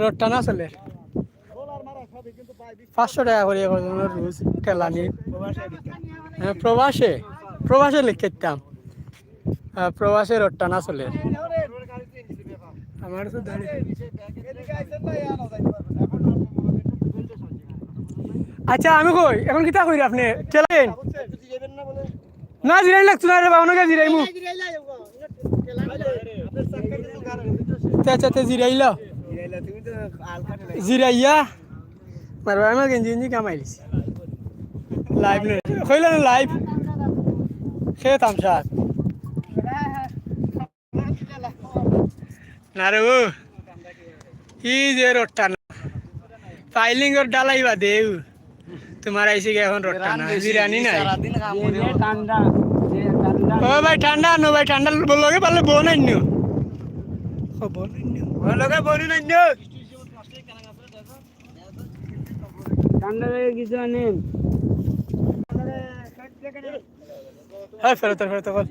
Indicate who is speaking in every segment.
Speaker 1: রোডটা না চলে। পাঁচশো টাকা করে রোজ ঠেলানি হ্যাঁ প্রবাসে প্রবাসে লিখতাম প্রবাসে রোডটা না চলে। আচ্ছা আমি কই, এখন কিতা কইরা আপনি চলেন না জিরাই লাগতো না রে বাবনকে জিরাই মু। আচ্ছা আচ্ছা জিরাই ল জিরাইয়া? মারবা আমার গেঞ্জি গেঞ্জি কামাইলিস লাইভ নে। কইলা না লাইভ খেয়ে তামসাত না রে ও। ই যে রোডটা না। ফাইলিং ওর ডালাইবা দেউ তোমার আইসি গে এখন রোডটা না। বিরিয়ানি নাই?
Speaker 2: ঠান্ডা
Speaker 1: ও ভাই ঠান্ডা আনো ভাই ঠান্ডা লগে পারলে বউ নাই নিও ও বউ নাই নিও লগে বউ নাই নিও
Speaker 2: ঠান্ডা লেগে কিছু আনেন
Speaker 1: হ্যাঁ ফেরত ফেরত বল।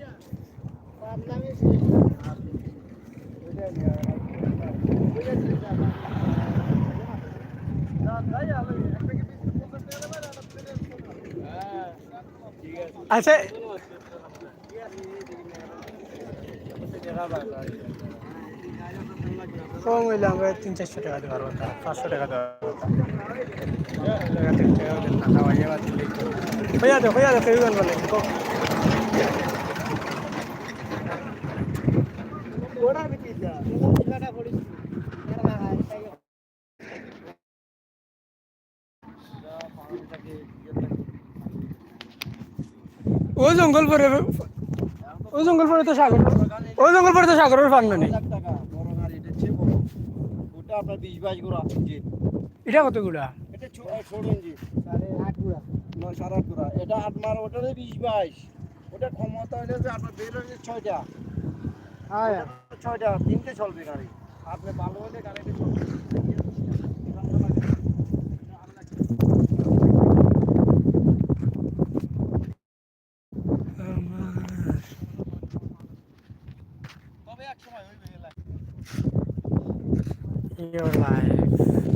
Speaker 1: আচ্ছা কম হইলে আমরা তিন, চারশো টাকা দিতে পারব পাঁচশো টাকা দেওয়া হইয়া দে হইয়া দে কেউ বলে ও জঙ্গল পরে, ও জঙ্গল পরে তো সাগর, ও জঙ্গল তো সাগরের ফান নেই।
Speaker 3: ওটা আপনার বিশ বাইশ গোড়া ইঞ্জিন
Speaker 1: এটা কতগুলা
Speaker 3: এটা ছোট ইঞ্জিন সাড়ে আট গোড়া নয় সাড়ে আট গোড়া। এটা আপনার ওটারে বিশ বাইশ। ওটা ক্ষমতা হইলে যে আপনার বের হয়েছে ছয়টা।
Speaker 2: হ্যাঁ।
Speaker 3: ছয়টা তিনটে চলবে গাড়ি। আপনি ভালো হলে গাড়িটা
Speaker 1: Your life.